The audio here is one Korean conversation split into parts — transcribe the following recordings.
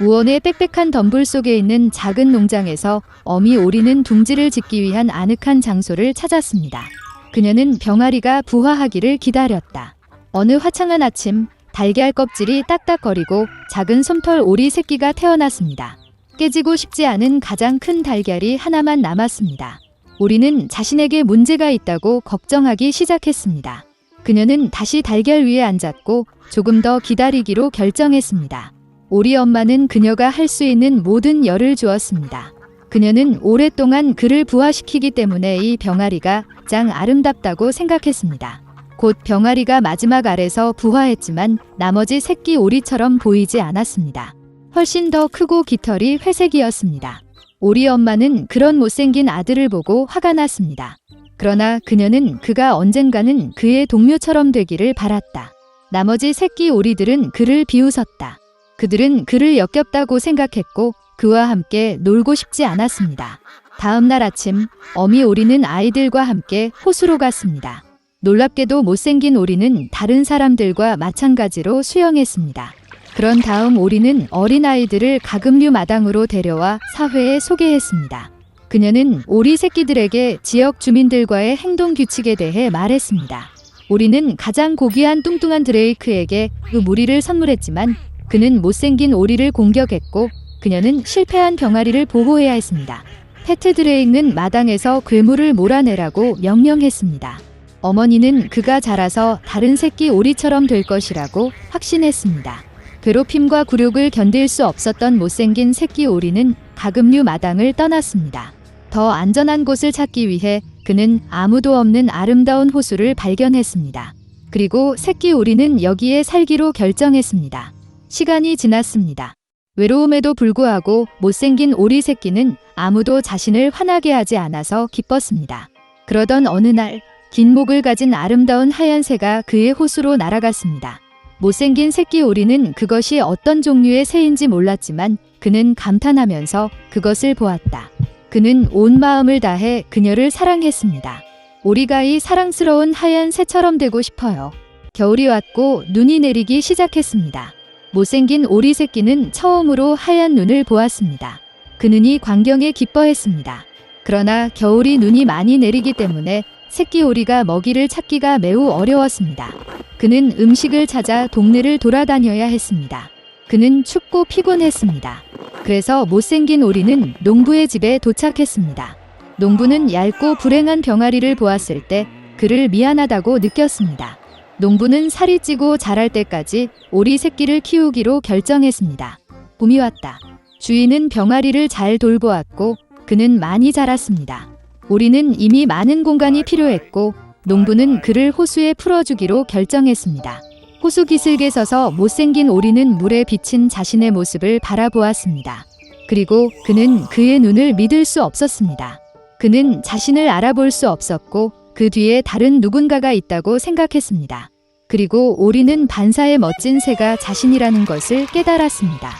우원의 빽빽한 덤불 속에 있는 작은 농장에서 어미 오리는 둥지를 짓기 위한 아늑한 장소를 찾았습니다. 그녀는 병아리가 부화하기를 기다렸다. 어느 화창한 아침, 달걀 껍질이 딱딱거리고 작은 솜털 오리 새끼가 태어났습니다. 깨지고 싶지 않은 가장 큰 달걀이 하나만 남았습니다. 오리는 자신에게 문제가 있다고 걱정하기 시작했습니다. 그녀는 다시 달걀 위에 앉았고 조금 더 기다리기로 결정했습니다. 오리 엄마는 그녀가 할 수 있는 모든 열을 주었습니다. 그녀는 오랫동안 그를 부화시키기 때문에 이 병아리가 짱 아름답다고 생각했습니다. 곧 병아리가 마지막 알에서 부화했지만 나머지 새끼 오리처럼 보이지 않았습니다. 훨씬 더 크고 깃털이 회색이었습니다. 오리 엄마는 그런 못생긴 아들을 보고 화가 났습니다. 그러나 그녀는 그가 언젠가는 그의 동료처럼 되기를 바랐다. 나머지 새끼 오리들은 그를 비웃었다. 그들은 그를 역겹다고 생각했고 그와 함께 놀고 싶지 않았습니다. 다음 날 아침 어미 오리는 아이들과 함께 호수로 갔습니다. 놀랍게도 못생긴 오리는 다른 사람들과 마찬가지로 수영했습니다. 그런 다음 오리는 어린아이들을 가금류 마당으로 데려와 사회에 소개했습니다. 그녀는 오리 새끼들에게 지역 주민들과의 행동 규칙에 대해 말했습니다. 오리는 가장 고귀한 뚱뚱한 드레이크에게 그 무리를 선물했지만 그는 못생긴 오리를 공격했고 그녀는 실패한 병아리를 보호해야 했습니다. 드레이크는 마당에서 괴물을 몰아내라고 명령했습니다. 어머니는 그가 자라서 다른 새끼 오리처럼 될 것이라고 확신했습니다. 괴롭힘과 굴욕을 견딜 수 없었던 못생긴 새끼 오리는 가금류 마당을 떠났습니다. 더 안전한 곳을 찾기 위해 그는 아무도 없는 아름다운 호수를 발견했습니다. 그리고 새끼 오리는 여기에 살기로 결정했습니다. 시간이 지났습니다. 외로움에도 불구하고 못생긴 오리 새끼는 아무도 자신을 화나게 하지 않아서 기뻤습니다. 그러던 어느 날, 긴 목을 가진 아름다운 하얀 새가 그의 호수로 날아갔습니다. 못생긴 새끼 오리는 그것이 어떤 종류의 새인지 몰랐지만 그는 감탄하면서 그것을 보았다. 그는 온 마음을 다해 그녀를 사랑했습니다. 오리가 이 사랑스러운 하얀 새처럼 되고 싶어요. 겨울이 왔고 눈이 내리기 시작했습니다. 못생긴 오리 새끼는 처음으로 하얀 눈을 보았습니다. 그 눈이 광경에 기뻐했습니다. 그러나 겨울이 눈이 많이 내리기 때문에 새끼 오리가 먹이를 찾기가 매우 어려웠습니다. 그는 음식을 찾아 동네를 돌아다녀야 했습니다. 그는 춥고 피곤했습니다. 그래서 못생긴 오리는 농부의 집에 도착했습니다. 농부는 얇고 불행한 병아리를 보았을 때 그를 미안하다고 느꼈습니다. 농부는 살이 찌고 자랄 때까지 오리 새끼를 키우기로 결정했습니다. 봄이 왔다. 주인은 병아리를 잘 돌보았고 그는 많이 자랐습니다. 오리는 이미 많은 공간이 필요했고 농부는 그를 호수에 풀어주기로 결정했습니다. 호수 기슭에 서서 못생긴 오리는 물에 비친 자신의 모습을 바라보았습니다. 그리고 그는 그의 눈을 믿을 수 없었습니다. 그는 자신을 알아볼 수 없었고 그 뒤에 다른 누군가가 있다고 생각했습니다. 그리고 오리는 반사의 멋진 새가 자신이라는 것을 깨달았습니다.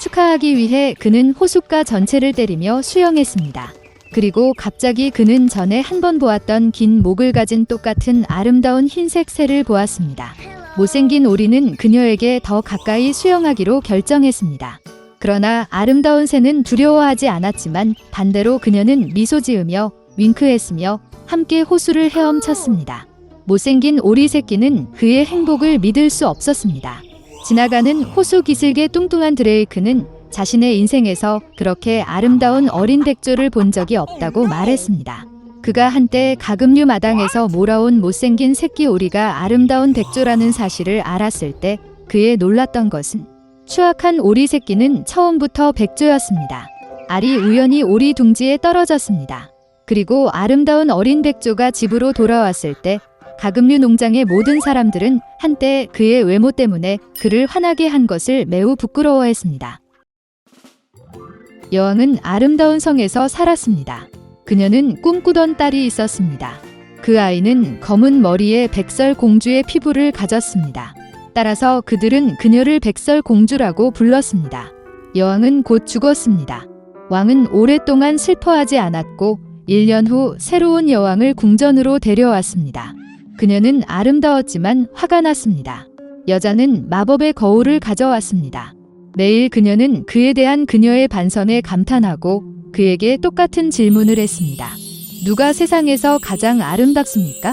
축하하기 위해 그는 호숫가 전체를 때리며 수영했습니다. 그리고 갑자기 그는 전에 한 번 보았던 긴 목을 가진 똑같은 아름다운 흰색 새를 보았습니다. 못생긴 오리는 그녀에게 더 가까이 수영하기로 결정했습니다. 그러나 아름다운 새는 두려워하지 않았지만 반대로 그녀는 미소 지으며 윙크했으며 함께 호수를 헤엄쳤습니다. 못생긴 오리 새끼는 그의 행복을 믿을 수 없었습니다. 지나가는 호수 기슭의 뚱뚱한 드레이크는 자신의 인생에서 그렇게 아름다운 어린 백조를 본 적이 없다고 말했습니다. 그가 한때 가금류 마당에서 몰아온 못생긴 새끼 오리가 아름다운 백조라는 사실을 알았을 때 그의 놀랐던 것은 추악한 오리 새끼는 처음부터 백조였습니다. 알이 우연히 오리 둥지에 떨어졌습니다. 그리고 아름다운 어린 백조가 집으로 돌아왔을 때 가금류 농장의 모든 사람들은 한때 그의 외모 때문에 그를 화나게 한 것을 매우 부끄러워했습니다. 여왕은 아름다운 성에서 살았습니다. 그녀는 꿈꾸던 딸이 있었습니다. 그 아이는 검은 머리에 백설 공주의 피부를 가졌습니다. 따라서 그들은 그녀를 백설 공주라고 불렀습니다. 여왕은 곧 죽었습니다. 왕은 오랫동안 슬퍼하지 않았고 1년 후 새로운 여왕을 궁전으로 데려왔습니다. 그녀는 아름다웠지만 화가 났습니다. 여자는 마법의 거울을 가져왔습니다. 매일 그녀는 그에 대한 그녀의 반선에 감탄하고 그에게 똑같은 질문을 했습니다. 누가 세상에서 가장 아름답습니까?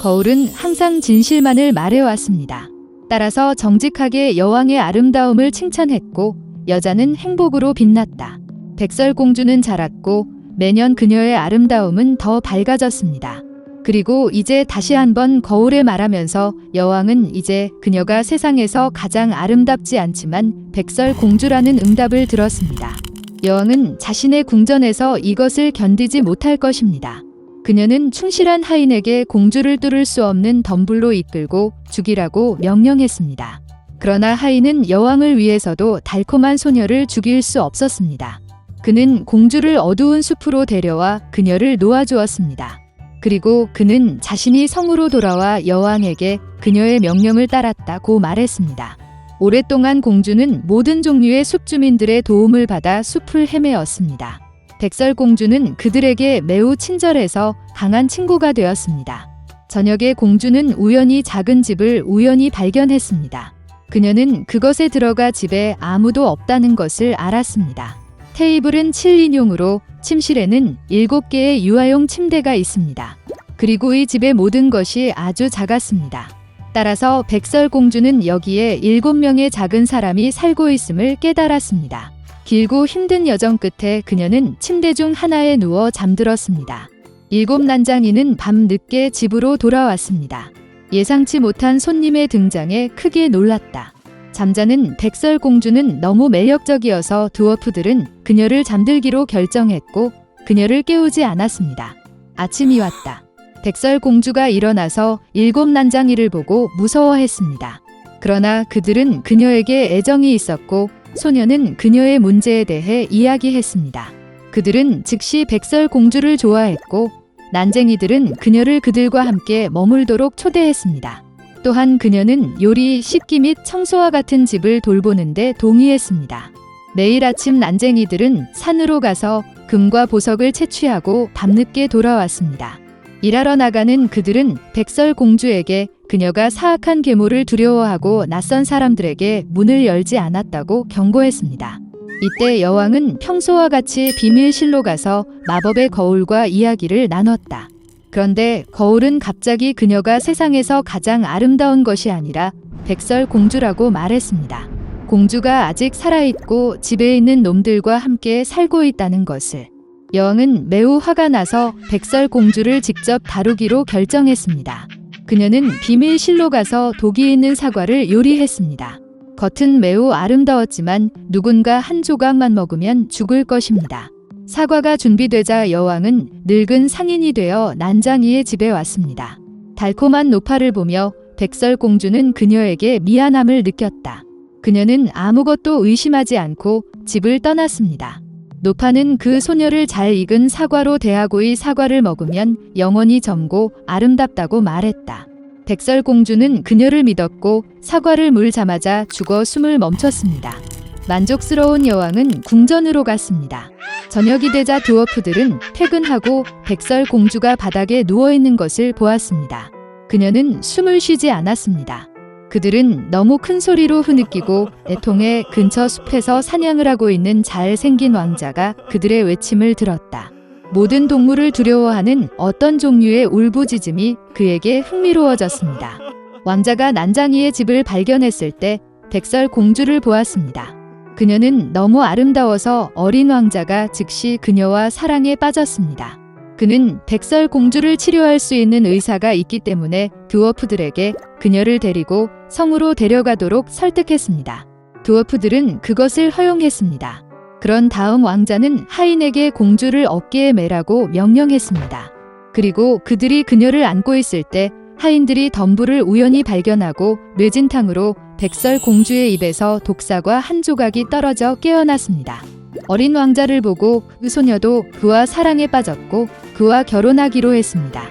거울은 항상 진실만을 말해왔습니다. 따라서 정직하게 여왕의 아름다움을 칭찬했고 여자는 행복으로 빛났다. 백설공주는 자랐고 매년 그녀의 아름다움은 더 밝아졌습니다. 그리고 이제 다시 한번 거울에 말하면서 여왕은 이제 그녀가 세상에서 가장 아름답지 않지만 백설 공주라는 응답을 들었습니다. 여왕은 자신의 궁전에서 이것을 견디지 못할 것입니다. 그녀는 충실한 하인에게 공주를 뚫을 수 없는 덤불로 이끌고 죽이라고 명령했습니다. 그러나 하인은 여왕을 위해서도 달콤한 소녀를 죽일 수 없었습니다. 그는 공주를 어두운 숲으로 데려와 그녀를 놓아주었습니다. 그리고 그는 자신이 성으로 돌아와 여왕에게 그녀의 명령을 따랐다고 말했습니다. 오랫동안 공주는 모든 종류의 숲 주민들의 도움을 받아 숲을 헤매었습니다. 백설 공주는 그들에게 매우 친절해서 강한 친구가 되었습니다. 저녁에 공주는 우연히 작은 집을 우연히 발견했습니다. 그녀는 그것에 들어가 집에 아무도 없다는 것을 알았습니다. 테이블은 7인용으로 침실에는 7개의 유아용 침대가 있습니다. 그리고 이 집의 모든 것이 아주 작았습니다. 따라서 백설공주는 여기에 7명의 작은 사람이 살고 있음을 깨달았습니다. 길고 힘든 여정 끝에 그녀는 침대 중 하나에 누워 잠들었습니다. 일곱 난장이는 밤 늦게 집으로 돌아왔습니다. 예상치 못한 손님의 등장에 크게 놀랐다. 잠자는 백설공주는 너무 매력적이어서 두어프들은 그녀를 잠들기로 결정했고 그녀를 깨우지 않았습니다. 아침이 왔다. 백설공주가 일어나서 일곱 난장이를 보고 무서워했습니다. 그러나 그들은 그녀에게 애정이 있었고 소녀는 그녀의 문제에 대해 이야기했습니다. 그들은 즉시 백설공주를 좋아했고 난쟁이들은 그녀를 그들과 함께 머물도록 초대했습니다. 또한 그녀는 요리, 씻기 및 청소와 같은 집을 돌보는데 동의했습니다. 매일 아침 난쟁이들은 산으로 가서 금과 보석을 채취하고 밤늦게 돌아왔습니다. 일하러 나가는 그들은 백설 공주에게 그녀가 사악한 계모를 두려워하고 낯선 사람들에게 문을 열지 않았다고 경고했습니다. 이때 여왕은 평소와 같이 비밀실로 가서 마법의 거울과 이야기를 나눴다. 그런데 거울은 갑자기 그녀가 세상에서 가장 아름다운 것이 아니라 백설 공주라고 말했습니다. 공주가 아직 살아있고 집에 있는 놈들과 함께 살고 있다는 것을. 여왕은 매우 화가 나서 백설 공주를 직접 다루기로 결정했습니다. 그녀는 비밀실로 가서 독이 있는 사과를 요리했습니다. 겉은 매우 아름다웠지만 누군가 한 조각만 먹으면 죽을 것입니다. 사과가 준비되자 여왕은 늙은 상인이 되어 난장이의 집에 왔습니다. 달콤한 노파를 보며 백설공주는 그녀에게 미안함을 느꼈다. 그녀는 아무것도 의심하지 않고 집을 떠났습니다. 노파는 그 소녀를 잘 익은 사과로 대하고의 사과를 먹으면 영원히 젊고 아름답다고 말했다. 백설공주는 그녀를 믿었고 사과를 물자마자 죽어 숨을 멈췄습니다. 만족스러운 여왕은 궁전으로 갔습니다. 저녁이 되자 두어프들은 퇴근하고 백설 공주가 바닥에 누워있는 것을 보았습니다. 그녀는 숨을 쉬지 않았습니다. 그들은 너무 큰 소리로 흐느끼고 애통해 근처 숲에서 사냥을 하고 있는 잘생긴 왕자가 그들의 외침을 들었다. 모든 동물을 두려워하는 어떤 종류의 울부짖음이 그에게 흥미로워졌습니다. 왕자가 난장이의 집을 발견했을 때 백설 공주를 보았습니다. 그녀는 너무 아름다워서 어린 왕자가 즉시 그녀와 사랑에 빠졌습니다. 그는 백설 공주를 치료할 수 있는 의사가 있기 때문에 드워프들에게 그녀를 데리고 성으로 데려가도록 설득했습니다. 드워프들은 그것을 허용했습니다. 그런 다음 왕자는 하인에게 공주를 어깨에 매라고 명령했습니다. 그리고 그들이 그녀를 안고 있을 때 하인들이 덤불을 우연히 발견하고 뇌진탕으로 백설 공주의 입에서 독사과 한 조각이 떨어져 깨어났습니다. 어린 왕자를 보고 그 소녀도 그와 사랑에 빠졌고 그와 결혼하기로 했습니다.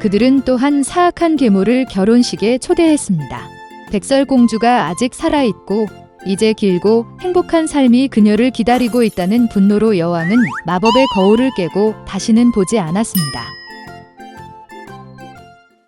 그들은 또한 사악한 계모를 결혼식에 초대했습니다. 백설 공주가 아직 살아있고 이제 길고 행복한 삶이 그녀를 기다리고 있다는 분노로 여왕은 마법의 거울을 깨고 다시는 보지 않았습니다.